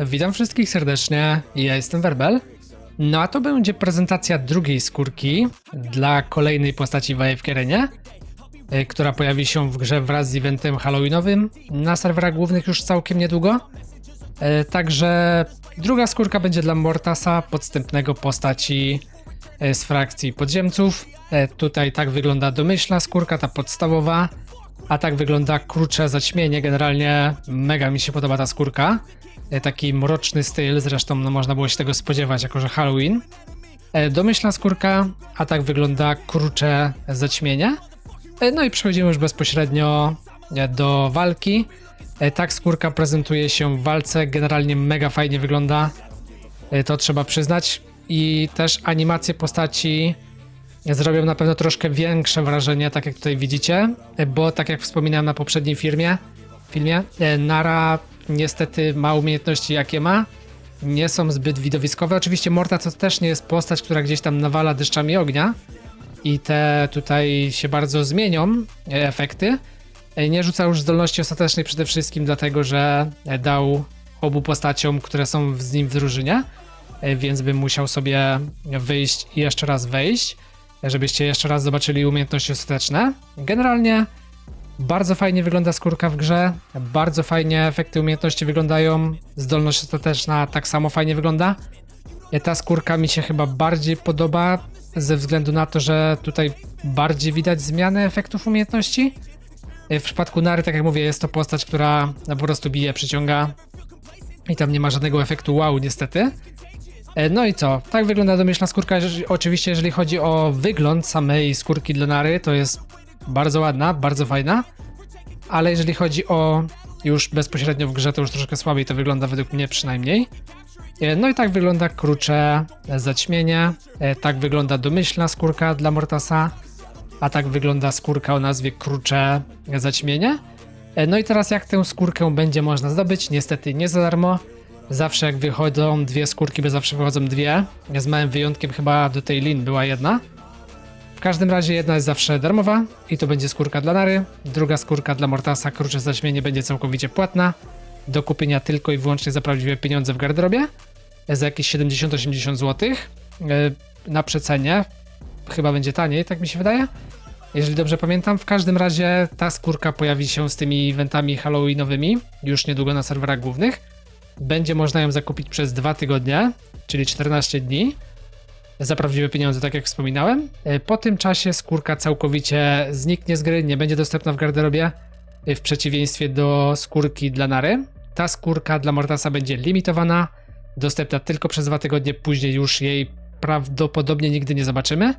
Witam wszystkich serdecznie, ja jestem Werbel. No a to będzie prezentacja drugiej skórki dla kolejnej postaci w y, która pojawi się w grze wraz z eventem halloweenowym na serwerach głównych już całkiem niedługo. Y, Także druga skórka będzie dla Mortasa, podstępnego postaci y, z frakcji podziemców. Tutaj tak wygląda domyślna skórka, ta podstawowa, a tak wygląda krucze zaćmienie. Generalnie mega mi się podoba ta skórka. E, Taki mroczny styl, zresztą no, można było się tego spodziewać, jako że Halloween. E, Domyślna skórka, a tak wygląda krucze zaćmienie. E, No i przechodzimy już bezpośrednio do walki. Tak skórka prezentuje się w walce, generalnie mega fajnie wygląda, to trzeba przyznać. I też animacje postaci zrobią na pewno troszkę większe wrażenie, tak jak tutaj widzicie, bo tak jak wspominałem na poprzedniej firmie, filmie, e, Nara niestety ma umiejętności jakie ma, nie są zbyt widowiskowe. Oczywiście Morta to też nie jest postać, która gdzieś tam nawala deszczami ognia i te tutaj się bardzo zmienią e, efekty. E, Nie rzuca już zdolności ostatecznej przede wszystkim dlatego, że dał obu postaciom, które są z nim w drużynie, więc bym musiał sobie wyjść i jeszcze raz wejść, żebyście jeszcze raz zobaczyli umiejętności ostateczne. Generalnie bardzo fajnie wygląda skórka w grze, bardzo fajnie efekty umiejętności wyglądają, zdolność ostateczna tak samo fajnie wygląda. Ta skórka mi się chyba bardziej podoba ze względu na to, że tutaj bardziej widać zmianę efektów umiejętności. W przypadku Nary, tak jak mówię, jest to postać, która po prostu bije, przyciąga i tam nie ma żadnego efektu wow niestety. E, No i co? Tak wygląda domyślna skórka. Oczywiście, jeżeli chodzi o wygląd samej skórki dla Nary, to jest bardzo ładna, bardzo fajna. Ale jeżeli chodzi o już bezpośrednio w grze, to już troszkę słabiej to wygląda, według mnie przynajmniej. E, No i tak wygląda krucze zaćmienie. E, Tak wygląda domyślna skórka dla Mortasa. A tak wygląda skórka o nazwie krucze zaćmienie. No i teraz jak tę skórkę będzie można zdobyć? Niestety nie za darmo. Zawsze jak wychodzą dwie skórki, bo zawsze wychodzą dwie. Z małym wyjątkiem chyba do tej lin była jedna. W każdym razie jedna jest zawsze darmowa i to będzie skórka dla Nary. Druga skórka dla Mortasa, krucze zaćmienie będzie całkowicie płatna. Do kupienia tylko i wyłącznie za prawdziwe pieniądze w garderobie. Za jakieś 70-80 zł. e, Na przecenie. Chyba będzie taniej, tak mi się wydaje. Jeżeli dobrze pamiętam, w każdym razie ta skórka pojawi się z tymi eventami halloweenowymi już niedługo na serwerach głównych. Będzie można ją zakupić przez dwa tygodnie, czyli 14 dni za prawdziwe pieniądze, tak jak wspominałem. E, Po tym czasie skórka całkowicie zniknie z gry, nie będzie dostępna w garderobie, e, w przeciwieństwie do skórki dla Nary. Ta skórka dla Mortasa będzie limitowana, dostępna tylko przez dwa tygodnie, później już jej prawdopodobnie nigdy nie zobaczymy.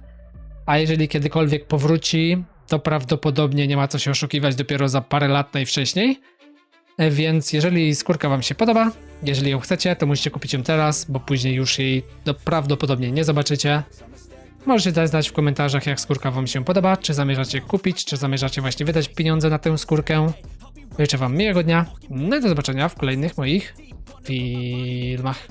A jeżeli kiedykolwiek powróci, to prawdopodobnie nie ma co się oszukiwać dopiero za parę lat najwcześniej. E, Więc jeżeli skórka Wam się podoba, jeżeli ją chcecie, to musicie kupić ją teraz, bo później już jej no, prawdopodobnie nie zobaczycie. Możecie dać znać w komentarzach, jak skórka Wam się podoba, czy zamierzacie kupić, czy zamierzacie właśnie wydać pieniądze na tę skórkę. Życzę Wam miłego dnia, no i do zobaczenia w kolejnych moich filmach.